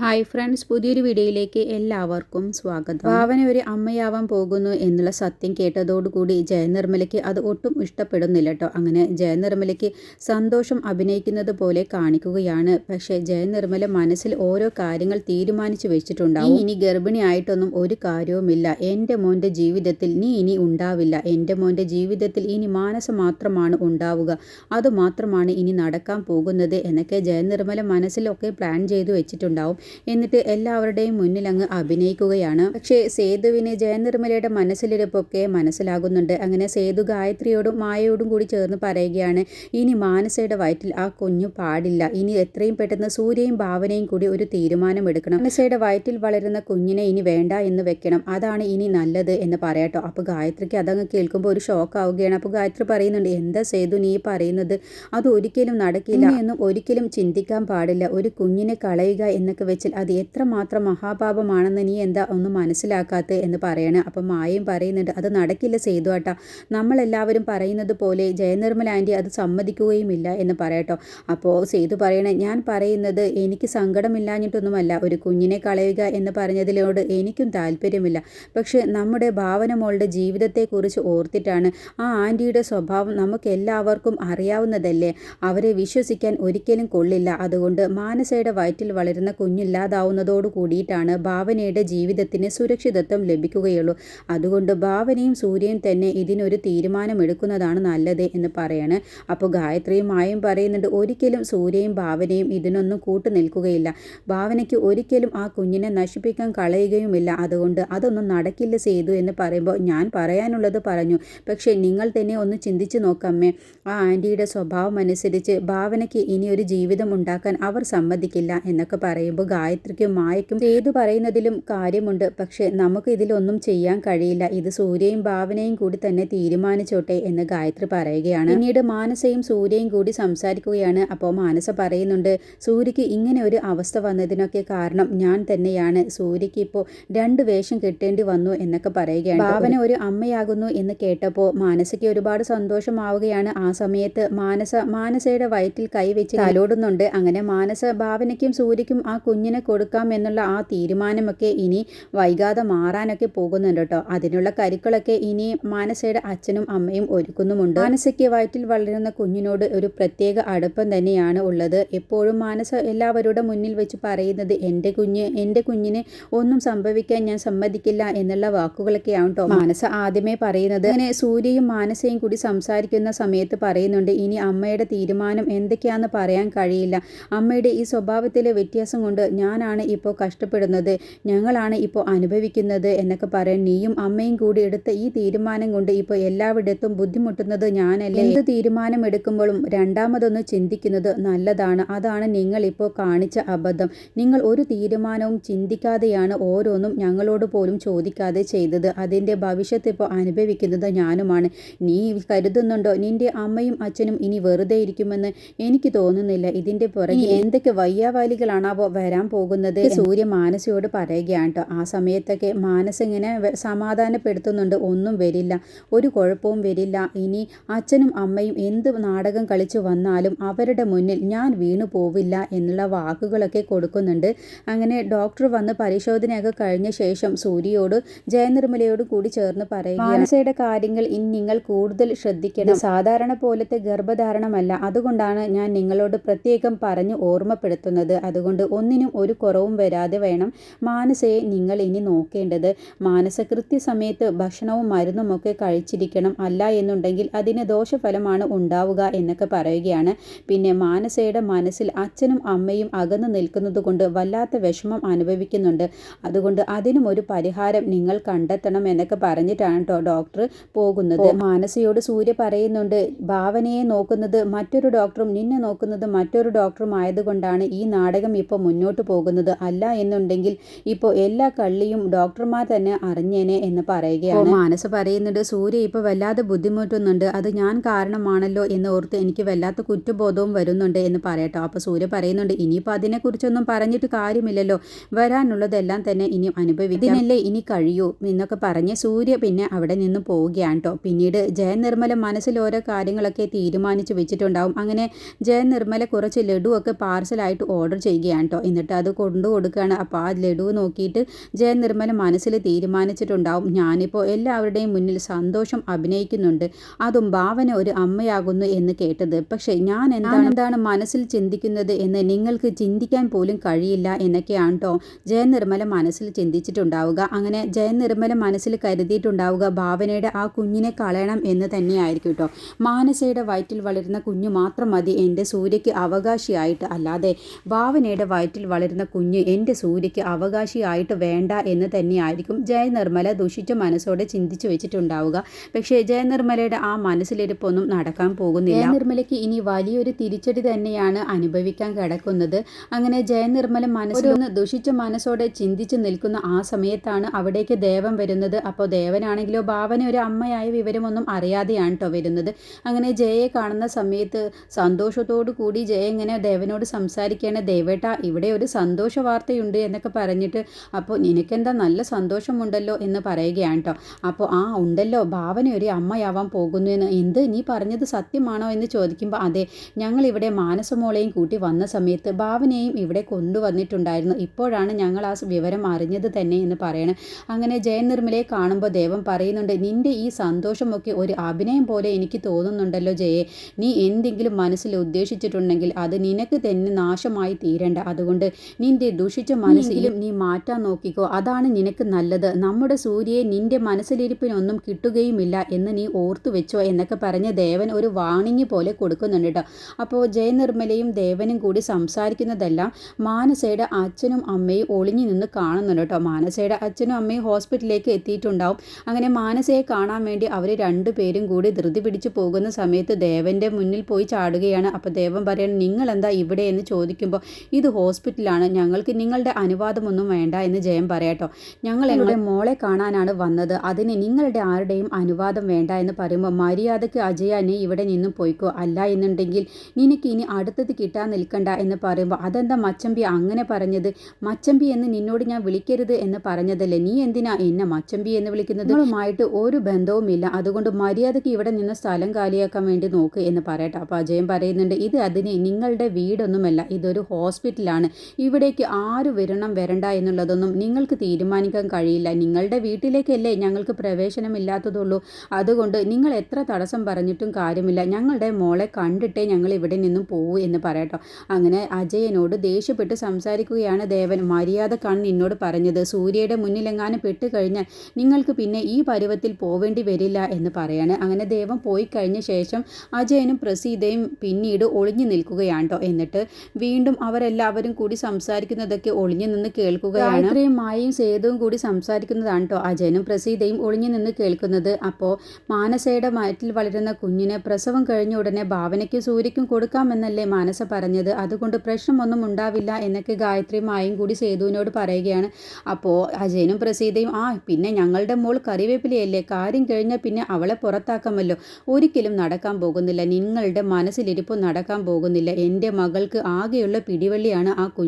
Hi friends പുതിയൊരു വീഡിയോയിലേക്ക് എല്ലാവർക്കും സ്വാഗതം. ഭാവന ഒരു അമ്മയാവാൻ പോകുന്നു എന്നുള്ള സത്യം കേട്ടതോടുകൂടി ജയനിർമ്മലയ്ക്ക് അത് ഒട്ടും ഇഷ്ടപ്പെടുന്നില്ല കേട്ടോ അങ്ങനെ ജയനിർമ്മലയ്ക്ക് സന്തോഷം അഭിനയിക്കുന്നത് പോലെ കാണിക്കുകയാണ്. പക്ഷേ ജയനിർമ്മല മനസ്സിൽ ഓരോ കാര്യങ്ങൾ തീരുമാനിച്ചു വെച്ചിട്ടുണ്ടാവും. ഇനി ഗർഭിണിയായിട്ടൊന്നും ഒരു കാര്യവുമില്ല. എന്റെ മോന്റെ ജീവിതത്തിൽ നീ ഇനി ഉണ്ടാവില്ല. എന്റെ മോന്റെ ജീവിതത്തിൽ ഇനി മാനസം മാത്രമാണ് ഉണ്ടാവുക. അതുമാത്രമാണ് ഇനി നടക്കാൻ പോകുന്നത് എന്നൊക്കെ ജയനിർമ്മല മനസ്സിലൊക്കെ പ്ലാൻ ചെയ്തു വെച്ചിട്ടുണ്ടാവും. എന്നിട്ട് എല്ലാവരുടെയും മുന്നിൽ അങ്ങ് അഭിനയിക്കുകയാണ്. പക്ഷേ സേതുവിന് ജയനിർമ്മലയുടെ മനസ്സിലിരിപ്പൊക്കെ മനസ്സിലാകുന്നുണ്ട്. അങ്ങനെ സേതു ഗായത്രിയോടും മായയോടും കൂടി ചേർന്ന് പറയുകയാണ് ഇനി മാനസയുടെ വയറ്റിൽ ആ കുഞ്ഞു പാടില്ല. ഇനി എത്രയും പെട്ടെന്ന് സൂര്യയും ഭാവനയും കൂടി ഒരു തീരുമാനമെടുക്കണം. മാനസയുടെ വയറ്റിൽ വളരുന്ന കുഞ്ഞിനെ ഇനി വേണ്ട എന്ന് വെക്കണം. അതാണ് ഇനി നല്ലത് എന്ന് പറയാട്ടോ. അപ്പോൾ ഗായത്രിക്ക് അതങ്ങ് കേൾക്കുമ്പോൾ ഒരു ഷോക്ക് ആവുകയാണ് അപ്പോൾ ഗായത്രി പറയുന്നുണ്ട് എന്താ സേതു നീ പറയുന്നത്? അത് ഒരിക്കലും നടക്കില്ല. എന്നും ഒരിക്കലും ചിന്തിക്കാൻ പാടില്ല. ഒരു കുഞ്ഞിനെ കളയുക എന്നൊക്കെ വെച്ചാൽ അത് എത്രമാത്രം മഹാപാപമാണെന്ന് നീ എന്താ ഒന്നും മനസ്സിലാക്കാത്ത എന്ന് പറയണേ. അപ്പം മായയും പറയുന്നുണ്ട് അത് നടക്കില്ല സേതുവാട്ട നമ്മളെല്ലാവരും പറയുന്നത് പോലെ ജയനിർമ്മല ആന്റി അത് സമ്മതിക്കുകയുമില്ല എന്ന് പറയട്ടോ. അപ്പോൾ സേതു പറയണേ ഞാൻ പറയുന്നത് എനിക്ക് സങ്കടമില്ലാഞ്ഞിട്ടൊന്നുമല്ല. ഒരു കുഞ്ഞിനെ കളയുക എന്ന് പറഞ്ഞതിലോട് എനിക്കും താല്പര്യമില്ല. പക്ഷേ നമ്മുടെ ഭാവന മോളുടെ ജീവിതത്തെക്കുറിച്ച് ഓർത്തിട്ടാണ് ആ ആന്റിയുടെ സ്വഭാവം നമുക്ക് എല്ലാവർക്കും അറിയാവുന്നതല്ലേ? അവരെ വിശ്വസിക്കാൻ ഒരിക്കലും കൊള്ളില്ല. അതുകൊണ്ട് മാനസയുടെ വയറ്റിൽ വളരുന്ന കുഞ്ഞില്ലാതാവുന്നതോടു കൂടിയിട്ടാണ് ഭാവനയുടെ ജീവിതത്തിന് സുരക്ഷിതത്വം ലഭിക്കുകയുള്ളൂ. അതുകൊണ്ട് ഭാവനയും സൂര്യയും തന്നെ ഇതിനൊരു തീരുമാനമെടുക്കുന്നതാണ് നല്ലത് എന്ന് പറയാണ്. അപ്പോൾ ഗായത്രിയും മായും പറയുന്നുണ്ട് ഒരിക്കലും സൂര്യയും ഭാവനയും ഇതിനൊന്നും കൂട്ടു നിൽക്കുകയില്ല. ഭാവനയ്ക്ക് ഒരിക്കലും ആ കുഞ്ഞിനെ നശിപ്പിക്കാൻ കളയുകയുമില്ല. അതുകൊണ്ട് അതൊന്നും നടക്കില്ല ചെയ്തു എന്ന് പറയുമ്പോൾ ഞാൻ പറയാനുള്ളത് പറഞ്ഞു. പക്ഷേ നിങ്ങൾ തന്നെ ഒന്ന് ചിന്തിച്ചു നോക്കമ്മേ. ആ ആന്റിയുടെ സ്വഭാവം അനുസരിച്ച് ഭാവനയ്ക്ക് ഇനിയൊരു ജീവിതം ഉണ്ടാക്കാൻ അവർ സമ്മതിക്കില്ല എന്നൊക്കെ പറയുമ്പോൾ ഗായത്രിക്കും മായക്കും ചെയ്തു പറയുന്നതിലും കാര്യമുണ്ട്. പക്ഷേ നമുക്ക് ഇതിലൊന്നും ചെയ്യാൻ കഴിയില്ല. ഇത് സൂര്യയും ഭാവനയും കൂടി തന്നെ തീരുമാനിച്ചോട്ടെ എന്ന് ഗായത്രി പറയുകയാണ്. പിന്നീട് മാനസയും സൂര്യയും കൂടി സംസാരിക്കുകയാണ്. അപ്പോൾ മാനസ പറയുന്നുണ്ട് സൂര്യക്ക് ഇങ്ങനെ ഒരു അവസ്ഥ വന്നതിനൊക്കെ കാരണം ഞാൻ തന്നെയാണ്. സൂര്യക്ക് ഇപ്പോൾ രണ്ട് വേഷം കെട്ടേണ്ടി വന്നു എന്നൊക്കെ പറയുകയാണ്. ഭാവന ഒരു അമ്മയാകുന്നു എന്ന് കേട്ടപ്പോൾ മാനസയ്ക്ക് ഒരുപാട് സന്തോഷമാവുകയാണ്. ആ സമയത്ത് മാനസ മാനസയുടെ വയറ്റിൽ കൈവച്ച് തലോടുന്നുണ്ട്. അങ്ങനെ മാനസ ഭാവനയ്ക്കും സൂര്യക്കും ആ കുഞ്ഞിനെ കൊടുക്കാം എന്നുള്ള ആ തീരുമാനമൊക്കെ ഇനി വൈകാതെ മാറാനൊക്കെ പോകുന്നുണ്ട് കേട്ടോ. അതിനുള്ള കരുക്കളൊക്കെ ഇനി മാനസയുടെ അച്ഛനും അമ്മയും ഒരുക്കുന്നുമുണ്ട്. മാനസയ്ക്ക് വയറ്റിൽ വളരുന്ന കുഞ്ഞിനോട് ഒരു പ്രത്യേക അടുപ്പം തന്നെയാണ് ഉള്ളത്. എപ്പോഴും മാനസ എല്ലാവരുടെ മുന്നിൽ വെച്ച് പറയുന്നത് എന്റെ കുഞ്ഞ് എന്റെ കുഞ്ഞിന് ഒന്നും സംഭവിക്കാൻ ഞാൻ സമ്മതിക്കില്ല എന്നുള്ള വാക്കുകളൊക്കെയാണ് കേട്ടോ മാനസ ആദ്യമേ പറയുന്നത്. അങ്ങനെ സൂര്യയും മാനസയും കൂടി സംസാരിക്കുന്ന സമയത്ത് പറയുന്നുണ്ട് ഇനി അമ്മയുടെ തീരുമാനം എന്തൊക്കെയാണെന്ന് പറയാൻ കഴിയില്ല. അമ്മയുടെ ഈ സ്വഭാവത്തിലെ വ്യത്യാസം കൊണ്ട് ഞാനാണ് ഇപ്പോൾ കഷ്ടപ്പെടുന്നത് ഞങ്ങളാണ് ഇപ്പോൾ അനുഭവിക്കുന്നത് എന്നൊക്കെ പറയാൻ നീയും അമ്മയും കൂടി എടുത്ത ഈ തീരുമാനം കൊണ്ട് ഇപ്പോൾ എല്ലാവിടത്തും ബുദ്ധിമുട്ടുന്നത് ഞാനല്ലേ? എന്ത് തീരുമാനം എടുക്കുമ്പോഴും രണ്ടാമതൊന്ന് ചിന്തിക്കുന്നത് നല്ലതാണ്. അതാണ് നിങ്ങൾ ഇപ്പോൾ കാണിച്ച അബദ്ധം. നിങ്ങൾ ഒരു തീരുമാനവും ചിന്തിക്കാതെയാണ് ഓരോന്നും ഞങ്ങളോട് പോലും ചോദിക്കാതെ ചെയ്തത്. അതിന്റെ ഭവിഷ്യത്ത് ഇപ്പോൾ അനുഭവിക്കുന്നത് ഞാനുമാണ്. നീ കരുതുന്നുണ്ടോ? നിന്റെ അമ്മയും അച്ഛനും ഇനി വെറുതെ ഇരിക്കുമെന്ന് എനിക്ക് തോന്നുന്നില്ല. ഇതിന്റെ പുറകെ എന്തൊക്കെ വയ്യാവാലികളാണാവോ വരാൻ പോകുന്നത് സൂര്യ മാനസിയോട് പറയുകയാണ് കേട്ടോ ആ സമയത്തൊക്കെ മാനസ് ഇങ്ങനെ സമാധാനപ്പെടുത്തുന്നുണ്ട്. ഒന്നും വരില്ല. ഒരു കുഴപ്പവും വരില്ല. ഇനി അച്ഛനും അമ്മയും എന്ത് നാടകം കളിച്ചു വന്നാലും അവരുടെ മുന്നിൽ ഞാൻ വീണു പോവില്ല എന്നുള്ള വാക്കുകളൊക്കെ കൊടുക്കുന്നുണ്ട്. അങ്ങനെ ഡോക്ടർ വന്ന് പരിശോധനയൊക്കെ കഴിഞ്ഞ ശേഷം സൂര്യയോട് ജയനിർമ്മലയോട് കൂടി ചേർന്ന് പറയും മാനസയുടെ കാര്യങ്ങൾ ഇനി നിങ്ങൾ കൂടുതൽ ശ്രദ്ധിക്കണം. സാധാരണ പോലത്തെ ഗർഭധാരണമല്ല. അതുകൊണ്ടാണ് ഞാൻ നിങ്ങളോട് പ്രത്യേകം പറഞ്ഞു ഓർമ്മപ്പെടുത്തുന്നത്. അതുകൊണ്ട് ഒന്നിനും ഒരു കുറവും വരാതെ വേണം മാനസയെ നിങ്ങൾ ഇനി നോക്കേണ്ടത്. മാനസ കൃത്യസമയത്ത് ഭക്ഷണവും മരുന്നും ഒക്കെ കഴിച്ചിരിക്കണം അല്ല എന്നുണ്ടെങ്കിൽ അതിന് ദോഷഫലമാണ് ഉണ്ടാവുക എന്നൊക്കെ പറയുകയാണ്. പിന്നെ മാനസയുടെ മനസ്സിൽ അച്ഛനും അമ്മയും അകന്നു നിൽക്കുന്നത് കൊണ്ട് വല്ലാത്ത വിഷമം അനുഭവിക്കുന്നുണ്ട്. അതുകൊണ്ട് അതിനും ഒരു പരിഹാരം നിങ്ങൾ കണ്ടെത്തണം എന്നൊക്കെ പറഞ്ഞിട്ടാണ് കേട്ടോ ഡോക്ടർ പോകുന്നത്. മാനസയോട് സൂര്യ പറയുന്നുണ്ട് ഭാവനയെ നോക്കുന്നത് മറ്റൊരു ഡോക്ടറും നിന്നെ നോക്കുന്നത് മറ്റൊരു ഡോക്ടറും ആയതുകൊണ്ടാണ് ഈ നാടകം ഇപ്പോൾ മുന്നോട്ട് പോകുന്നത് അല്ല എന്നുണ്ടെങ്കിൽ ഇപ്പോൾ എല്ലാ കള്ളിയും ഡോക്ടർമാർ തന്നെ അറിഞ്ഞേനെ എന്ന് പറയുകയാണ്. മാനസ് പറയുന്നുണ്ട് സൂര്യ ഇപ്പോൾ വല്ലാതെ ബുദ്ധിമുട്ടുന്നുണ്ട്. അത് ഞാൻ കാരണമാണല്ലോ എന്ന് ഓർത്ത് എനിക്ക് വല്ലാത്ത കുറ്റബോധവും വരുന്നുണ്ട് എന്ന് പറയട്ടോ. അപ്പോൾ സൂര്യ പറയുന്നുണ്ട് ഇനിയിപ്പോൾ അതിനെക്കുറിച്ചൊന്നും പറഞ്ഞിട്ട് കാര്യമില്ലല്ലോ. വരാനുള്ളതെല്ലാം തന്നെ ഇനി അനുഭവിക്കും. ഇതിനല്ലേ ഇനി കഴിയൂ എന്നൊക്കെ പറഞ്ഞ് സൂര്യ പിന്നെ അവിടെ നിന്ന് പോവുകയാണ് കേട്ടോ പിന്നീട് ജയനിർമ്മല മനസ്സിൽ ഓരോ കാര്യങ്ങളൊക്കെ തീരുമാനിച്ചു വെച്ചിട്ടുണ്ടാവും. അങ്ങനെ ജയനിർമ്മല കുറച്ച് ലഡു ഒക്കെ പാർസലായിട്ട് ഓർഡർ ചെയ്യുകയാണ് കേട്ടോ എന്നിട്ട് എന്നിട്ട് അത് കൊണ്ടു കൊടുക്കുകയാണ്. അപ്പോൾ ആ ലഡു നോക്കിയിട്ട് ജയ നിർമ്മല മനസ്സിൽ തീരുമാനിച്ചിട്ടുണ്ടാവും. ഞാനിപ്പോൾ എല്ലാവരുടെയും മുന്നിൽ സന്തോഷം അഭിനയിക്കുന്നുണ്ട്. അതും ഭാവന ഒരു അമ്മയാകുന്നു എന്ന് കേട്ടത്. പക്ഷേ ഞാൻ എന്താണ് എന്താണ് മനസ്സിൽ ചിന്തിക്കുന്നത് എന്ന് നിങ്ങൾക്ക് ചിന്തിക്കാൻ പോലും കഴിയില്ല എന്നൊക്കെയാണ് കേട്ടോ ജയനിർമ്മല മനസ്സിൽ ചിന്തിച്ചിട്ടുണ്ടാവുക. അങ്ങനെ ജയനിർമ്മല മനസ്സിൽ കരുതിയിട്ടുണ്ടാവുക ഭാവനയുടെ ആ കുഞ്ഞിനെ കളയണം എന്ന് തന്നെയായിരിക്കും കേട്ടോ. മാനസയുടെ വയറ്റിൽ വളരുന്ന കുഞ്ഞു മാത്രം മതി. എന്റെ സൂര്യയ്ക്ക് അവകാശിയായിട്ട് അല്ലാതെ ഭാവനയുടെ വയറ്റിൽ വളരുന്ന കുഞ്ഞ് എന്റെ സൂര്യയ്ക്ക് അവകാശിയായിട്ട് വേണ്ട എന്ന് തന്നെയായിരിക്കും ജയനിർമ്മല ദുഷിച്ച മനസ്സോടെ ചിന്തിച്ചു വെച്ചിട്ടുണ്ടാവുക. പക്ഷേ ജയനിർമ്മലയുടെ ആ മനസ്സിലിരിപ്പൊന്നും നടക്കാൻ പോകുന്നില്ല. ജയനിർമ്മലയ്ക്ക് ഇനി വലിയൊരു തിരിച്ചടി തന്നെയാണ് അനുഭവിക്കാൻ കിടക്കുന്നത്. അങ്ങനെ ജയനിർമ്മല മനസ്സിലൊന്ന് ദുഷിച്ച മനസ്സോടെ ചിന്തിച്ചു നിൽക്കുന്ന ആ സമയത്താണ് അവിടേക്ക് ദേവൻ വരുന്നത്. അപ്പോൾ ദേവനാണെങ്കിലോ ഭാവന ഒരു അമ്മയായ വിവരമൊന്നും അറിയാതെയാണ് കേട്ടോ വരുന്നത്. അങ്ങനെ ജയയെ കാണുന്ന സമയത്ത് സന്തോഷത്തോടു കൂടി ജയ ഇങ്ങനെ ദേവനോട് സംസാരിക്കുകയാണ്. ദേവേട്ട ഇവിടെ ഒരു സന്തോഷ വാർത്തയുണ്ട് എന്നൊക്കെ പറഞ്ഞിട്ട് അപ്പോൾ നിനക്കെന്താ നല്ല സന്തോഷമുണ്ടല്ലോ എന്ന് പറയുകയാണ് കേട്ടോ അപ്പോൾ ആ ഉണ്ടല്ലോ ഭാവന ഒരു അമ്മയാവാൻ പോകുന്നു എന്ന്. എന്ത് നീ പറഞ്ഞത് സത്യമാണോ എന്ന് ചോദിക്കുമ്പോൾ അതെ ഞങ്ങളിവിടെ മാനസമോളെയും കൂട്ടി വന്ന സമയത്ത് ഭാവനയും ഇവിടെ കൊണ്ടുവന്നിട്ടുണ്ടായിരുന്നു. ഇപ്പോഴാണ് ഞങ്ങൾ ആ വിവരം അറിഞ്ഞത് തന്നെ എന്ന് പറയണം. അങ്ങനെ ജയൻ നിർമ്മലയെ കാണുമ്പോൾ ദേവം പറയുന്നുണ്ട് നിന്റെ ഈ സന്തോഷമൊക്കെ ഒരു അഭിനയം പോലെ എനിക്ക് തോന്നുന്നുണ്ടല്ലോ ജയെ. നീ എന്തെങ്കിലും മനസ്സിൽ ഉദ്ദേശിച്ചിട്ടുണ്ടെങ്കിൽ അത് നിനക്ക് തന്നെ നാശമായി തീരണ്ട. അതുകൊണ്ട് നിന്റെ ദുഷിച്ച മനസ്സിലും നീ മാറ്റാൻ നോക്കിക്കോ. അതാണ് നിനക്ക് നല്ലത്. നമ്മുടെ സൂര്യയെ നിന്റെ മനസ്സിലിരിപ്പിനൊന്നും കിട്ടുകയുമില്ല എന്ന് നീ ഓർത്തു വെച്ചോ എന്നൊക്കെ പറഞ്ഞ് ദേവൻ ഒരു വാണിങ് പോലെ കൊടുക്കുന്നുണ്ട് കേട്ടോ അപ്പോൾ ജയനിർമ്മലയും ദേവനും കൂടി സംസാരിക്കുന്നതെല്ലാം മാനസയുടെ അച്ഛനും അമ്മയും ഒളിഞ്ഞു നിന്ന് കാണുന്നുണ്ട് കേട്ടോ മാനസയുടെ അച്ഛനും അമ്മയും ഹോസ്പിറ്റലിലേക്ക് എത്തിയിട്ടുണ്ടാവും. അങ്ങനെ മാനസയെ കാണാൻ വേണ്ടി അവർ രണ്ടുപേരും കൂടി ധൃതി പിടിച്ചു പോകുന്ന സമയത്ത് ദേവന്റെ മുന്നിൽ പോയി ചാടുകയാണ്. അപ്പോൾ ദേവൻ പറയണം നിങ്ങൾ എന്താ ഇവിടെ എന്ന് ചോദിക്കുമ്പോൾ ഇത് ഹോസ്പിറ്റലാണ് ഞങ്ങൾക്ക് നിങ്ങളുടെ അനുവാദമൊന്നും വേണ്ട എന്ന് ജയം പറയാട്ടോ ഞങ്ങൾ ഞങ്ങളുടെ മോളെ കാണാനാണ് വന്നത്. അതിന് നിങ്ങളുടെ ആരുടെയും അനുവാദം വേണ്ട എന്ന് പറയുമ്പോൾ മര്യാദയ്ക്ക് അജയ നീ ഇവിടെ നിന്നും പോയിക്കോ. അല്ല എന്നുണ്ടെങ്കിൽ നിനക്ക് ഇനി അടുത്തത് കിട്ടാൻ നിൽക്കണ്ട എന്ന് പറയുമ്പോൾ അതെന്താ മച്ചമ്പി അങ്ങനെ പറഞ്ഞത്? മച്ചമ്പി എന്ന് നിന്നോട് ഞാൻ വിളിക്കരുത് എന്ന് പറഞ്ഞതല്ലേ? നീ എന്തിനാ എന്നെ മച്ചമ്പി എന്ന് വിളിക്കുന്നത്? നിങ്ങളുമായിട്ട് ഒരു ബന്ധവുമില്ല. അതുകൊണ്ട് മര്യാദയ്ക്ക് ഇവിടെ നിന്ന് സ്ഥലം കാലിയാക്കാൻ വേണ്ടി നോക്ക് എന്ന് പറയട്ടെ. അപ്പോൾ അജയൻ പറയുന്നുണ്ട് ഇത് അതിന് നിങ്ങളുടെ വീടൊന്നുമല്ല. ഇതൊരു ഹോസ്പിറ്റലാണ്. ഇവിടേക്ക് ആര് വരണം വരണ്ട എന്നുള്ളതൊന്നും നിങ്ങൾക്ക് തീരുമാനിക്കാൻ കഴിയില്ല. നിങ്ങളുടെ വീട്ടിലേക്കല്ലേ ഞങ്ങൾക്ക് പ്രവേശനമില്ലാത്തതുള്ളൂ. അതുകൊണ്ട് നിങ്ങൾ എത്ര തടസ്സം പറഞ്ഞിട്ടും കാര്യമില്ല. ഞങ്ങളുടെ മോളെ കണ്ടിട്ടേ ഞങ്ങൾ ഇവിടെ നിന്നും പോകൂ എന്ന് പറയട്ടോ. അങ്ങനെ അജയനോട് ദേഷ്യപ്പെട്ട് സംസാരിക്കുകയാണ് ദേവൻ. മര്യാദക്കാണ് നിന്നോട് പറഞ്ഞത് സൂര്യയുടെ മുന്നിലെങ്ങാനും പെട്ട് കഴിഞ്ഞാൽ നിങ്ങൾക്ക് പിന്നെ ഈ പരുവത്തിൽ പോവേണ്ടി വരില്ല എന്ന് പറയാണ്. അങ്ങനെ ദേവൻ പോയി കഴിഞ്ഞ ശേഷം അജയനും പ്രസീതയും പിന്നീട് ഒളിഞ്ഞു നിൽക്കുകയാണ് കേട്ടോ എന്നിട്ട് വീണ്ടും അവരെല്ലാവരും കൂടി സംസാരിക്കുന്നതൊക്കെ ഒളിഞ്ഞു നിന്ന് കേൾക്കുകയാണ്. ഇത്രയും മായയും സേതുവും കൂടി സംസാരിക്കുന്നതാണ് കേട്ടോ അജയനും പ്രസീതയും ഒളിഞ്ഞു നിന്ന് കേൾക്കുന്നത്. അപ്പോൾ മാനസയുടെ വയറ്റിൽ വളരുന്ന കുഞ്ഞിന് പ്രസവം കഴിഞ്ഞ ഉടനെ ഭാവനയ്ക്കും സൂര്യയ്ക്കും കൊടുക്കാമെന്നല്ലേ മാനസ പറഞ്ഞത്. അതുകൊണ്ട് പ്രശ്നമൊന്നും ഉണ്ടാവില്ല എന്നൊക്കെ ഗായത്രി മായയും കൂടി സേതുവിനോട് പറയുകയാണ്. അപ്പോൾ അജയനും പ്രസീതയും ആ പിന്നെ ഞങ്ങളുടെ മോൾ കറിവേപ്പിലയല്ലേ? കാര്യം കഴിഞ്ഞാൽ പിന്നെ അവളെ പുറത്താക്കാമല്ലോ. ഒരിക്കലും നടക്കാൻ പോകുന്നില്ല. നിങ്ങളുടെ മനസ്സിലിരിപ്പ് നടക്കാൻ പോകുന്നില്ല. എന്റെ മകൾക്ക് ആകെയുള്ള പിടിവള്ളിയാണ് ആ കുഞ്ഞ്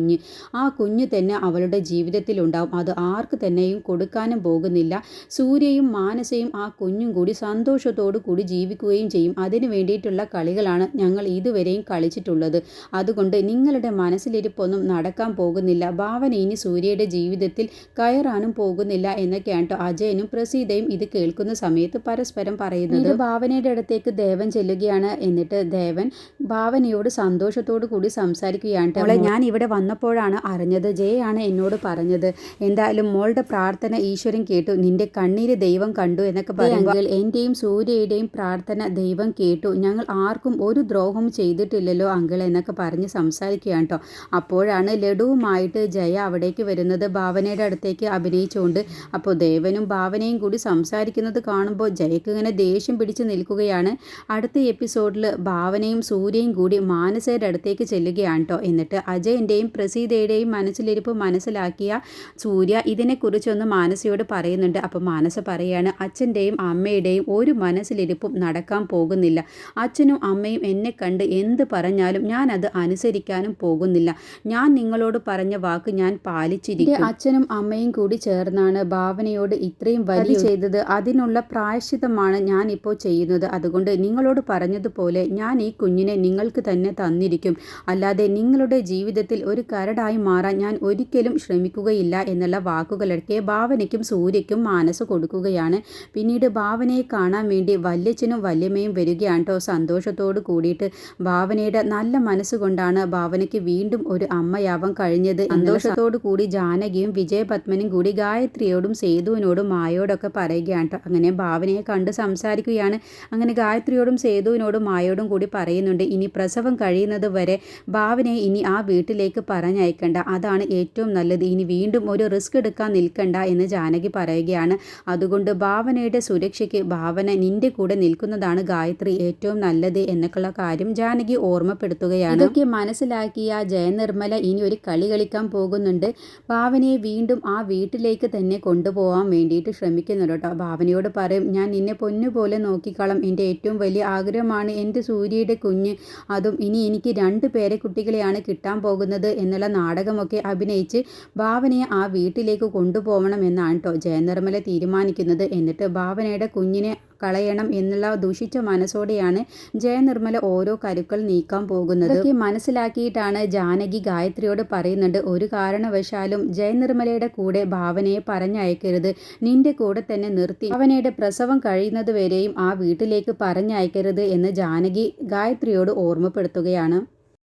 ആ കുഞ്ഞ് തന്നെ അവളുടെ ജീവിതത്തിലുണ്ടാവും. അത് ആർക്ക് തന്നെയും കൊടുക്കാനും പോകുന്നില്ല. സൂര്യയും മാനസയും ആ കുഞ്ഞും കൂടി സന്തോഷത്തോടു കൂടി ജീവിക്കുകയും ചെയ്യും. അതിനു വേണ്ടിയിട്ടുള്ള കളികളാണ് ഞങ്ങൾ ഇതുവരെയും കളിച്ചിട്ടുള്ളത്. അതുകൊണ്ട് നിങ്ങളുടെ മനസ്സിലിരിപ്പൊന്നും നടക്കാൻ പോകുന്നില്ല. ഭാവന ഇനി സൂര്യയുടെ ജീവിതത്തിൽ കയറാനും പോകുന്നില്ല എന്നൊക്കെയാണ് കേട്ടോ അജയനും പ്രസീതയും ഇത് കേൾക്കുന്ന സമയത്ത് പരസ്പരം പറയുന്നത്. ഭാവനയുടെ അടുത്തേക്ക് ദേവൻ ചെല്ലുകയാണ്. എന്നിട്ട് ദേവൻ ഭാവനയോട് സന്തോഷത്തോടു കൂടി സംസാരിക്കുകയാണ് ഞാൻ ഇവിടെ വന്നപ്പോഴാണ് അറിഞ്ഞത് ജയയാണ് എന്നോട് പറഞ്ഞത്. എന്തായാലും മോളുടെ പ്രാർത്ഥന ഈശ്വരൻ കേട്ടു. നിന്റെ കണ്ണീര് ദൈവം കണ്ടു എന്നൊക്കെ പറയുമ്പോൾ എന്റെയും സൂര്യയുടെയും പ്രാർത്ഥന ദൈവം കേട്ടു. ഞങ്ങൾ ആർക്കും ഒരു ദ്രോഹം ചെയ്തിട്ടില്ലല്ലോ അങ്കിൾ എന്നൊക്കെ പറഞ്ഞ് സംസാരിക്കുകയാണ് കേട്ടോ. അപ്പോഴാണ് ലഡുവുമായിട്ട് ജയ അവിടേക്ക് വരുന്നത്. ഭാവനയുടെ അടുത്തേക്ക് അഭിനയിച്ചുകൊണ്ട് അപ്പോൾ ദേവനും ഭാവനയും കൂടി സംസാരിക്കുന്നത് കാണുമ്പോൾ ജയക്ക് ഇങ്ങനെ ദേഷ്യം പിടിച്ച് നിൽക്കുകയാണ്. അടുത്ത എപ്പിസോഡിൽ ഭാവനയും സൂര്യയും കൂടി മാനസയുടെ അടുത്തേക്ക് ചെല്ലുകയാണ് കേട്ടോ. എന്നിട്ട് അജയന്റെയും പ്രസീതയുടെയും മനസ്സിലിരിപ്പ് മനസ്സിലാക്കിയ സൂര്യ ഇതിനെക്കുറിച്ചൊന്ന് മാനസയോട് പറയുന്നുണ്ട്. അപ്പോൾ മാനസ പറയാണ് അച്ഛന്റെയും അമ്മയുടെയും ഒരു മനസ്സിലിരിപ്പും നടക്കാൻ പോകുന്നില്ല. അച്ഛനും അമ്മയും എന്നെ കണ്ട് എന്ത് പറഞ്ഞാലും ഞാൻ അത് അനുസരിക്കാനും പോകുന്നില്ല. ഞാൻ നിങ്ങളോട് പറഞ്ഞ വാക്ക് ഞാൻ പാലിച്ചിരിക്കും. അച്ഛനും അമ്മയും കൂടി ചേർന്നാണ് ഭാവനയോട് ഇത്രയും വലിയ ചെയ്തത്. അതിനുള്ള പ്രായശ്ചിതമാണ് ഞാൻ ഇപ്പോൾ ചെയ്യുന്നത്. അതുകൊണ്ട് നിങ്ങളോട് പറഞ്ഞതുപോലെ ഞാൻ ഈ കുഞ്ഞിനെ നിങ്ങൾക്ക് തന്നെ തന്നിരിക്കും. അല്ലാതെ നിങ്ങളുടെ ജീവിതത്തിൽ ഒരു കരടായി മാറാൻ ഞാൻ ഒരിക്കലും ശ്രമിക്കുകയില്ല എന്നുള്ള വാക്കുകളൊക്കെ ഭാവനയ്ക്കും സൂര്യയ്ക്കും മാനസ് കൊടുക്കുകയാണ്. പിന്നീട് ഭാവനയെ കാണാൻ വേണ്ടി വല്യച്ഛനും വല്യമ്മയും വരികയാണ് കേട്ടോ. സന്തോഷത്തോട് കൂടിയിട്ട് ഭാവനയുടെ നല്ല മനസ്സുകൊണ്ടാണ് ഭാവനയ്ക്ക് വീണ്ടും ഒരു അമ്മയാവാൻ കഴിഞ്ഞത്. സന്തോഷത്തോടു കൂടി ജാനകിയും വിജയപത്മനും കൂടി ഗായത്രിയോടും സേതുവിനോടും മായോടൊക്കെ പറയുകയാണ് കേട്ടോ. അങ്ങനെ ഭാവനയെ കണ്ട് സംസാരിക്കുകയാണ്. അങ്ങനെ ഗായത്രിയോടും സേതുവിനോടും മായോടും കൂടി പറയുന്നുണ്ട്. ഇനി പ്രസവം കഴിയുന്നത് വരെ ഭാവനയെ ഇനി ആ വീട്ടിലേക്ക് പറഞ്ഞയക്കണ്ട അതാണ് ഏറ്റവും നല്ലത്. ഇനി വീണ്ടും ഒരു റിസ്ക് എടുക്കാൻ നിൽക്കണ്ട എന്ന് ജാനകി പറയുകയാണ്. അതുകൊണ്ട് ഭാവനയുടെ സുരക്ഷയ്ക്ക് ഭാവന നിന്റെ കൂടെ നിൽക്കുന്നതാണ് ഗായത്രി ഏറ്റവും നല്ലത് എന്നൊക്കെയുള്ള കാര്യം ജാനകി ഓർമ്മപ്പെടുത്തുകയാണ്. ഇതൊക്കെ മനസ്സിലാക്കിയ ജയനിർമ്മല ഇനി ഒരു കളി കളിക്കാൻ പോകുന്നുണ്ട്. ഭാവനയെ വീണ്ടും ആ വീട്ടിലേക്ക് തന്നെ കൊണ്ടുപോകാൻ വേണ്ടിയിട്ട് ശ്രമിക്കുന്നുണ്ട് കേട്ടോ. ഭാവനയോട് പറയും ഞാൻ നിന്നെ പൊന്നുപോലെ നോക്കിക്കളം. എന്റെ ഏറ്റവും വലിയ ആഗ്രഹമാണ് എന്റെ സൂര്യയുടെ കുഞ്ഞ്. അതും ഇനി എനിക്ക് രണ്ട് പേരെ കുട്ടികളെയാണ് കിട്ടാൻ പോകുന്നത് എന്നുള്ള നാടകമൊക്കെ അഭിനയിച്ച് ഭാവനയെ ആ വീട്ടിലേക്ക് കൊണ്ടുപോകണം എന്നാണ് കേട്ടോ ജയനിർമ്മല തീരുമാനിക്കുന്നത്. എന്നിട്ട് ഭാവനയുടെ കുഞ്ഞിനെ കളയണം എന്നുള്ള ദുഷിച്ച മനസ്സോടെയാണ് ജയനിർമ്മല ഓരോ കരുക്കൾ നീക്കാൻ പോകുന്നത്. മനസ്സിലാക്കിയിട്ടാണ് ജാനകി ഗായത്രിയോട് പറയുന്നുണ്ട് ഒരു കാരണവശാലും ജയനിർമ്മലയുടെ കൂടെ ഭാവനയെ പറഞ്ഞയക്കരുത്. നിന്റെ കൂടെ തന്നെ നിർത്തി. ഭാവനയുടെ പ്രസവം കഴിയുന്നത് വരെയും ആ വീട്ടിലേക്ക് പറഞ്ഞയക്കരുത് എന്ന് ജാനകി ഗായത്രിയോട് ഓർമ്മപ്പെടുത്തുകയാണ്.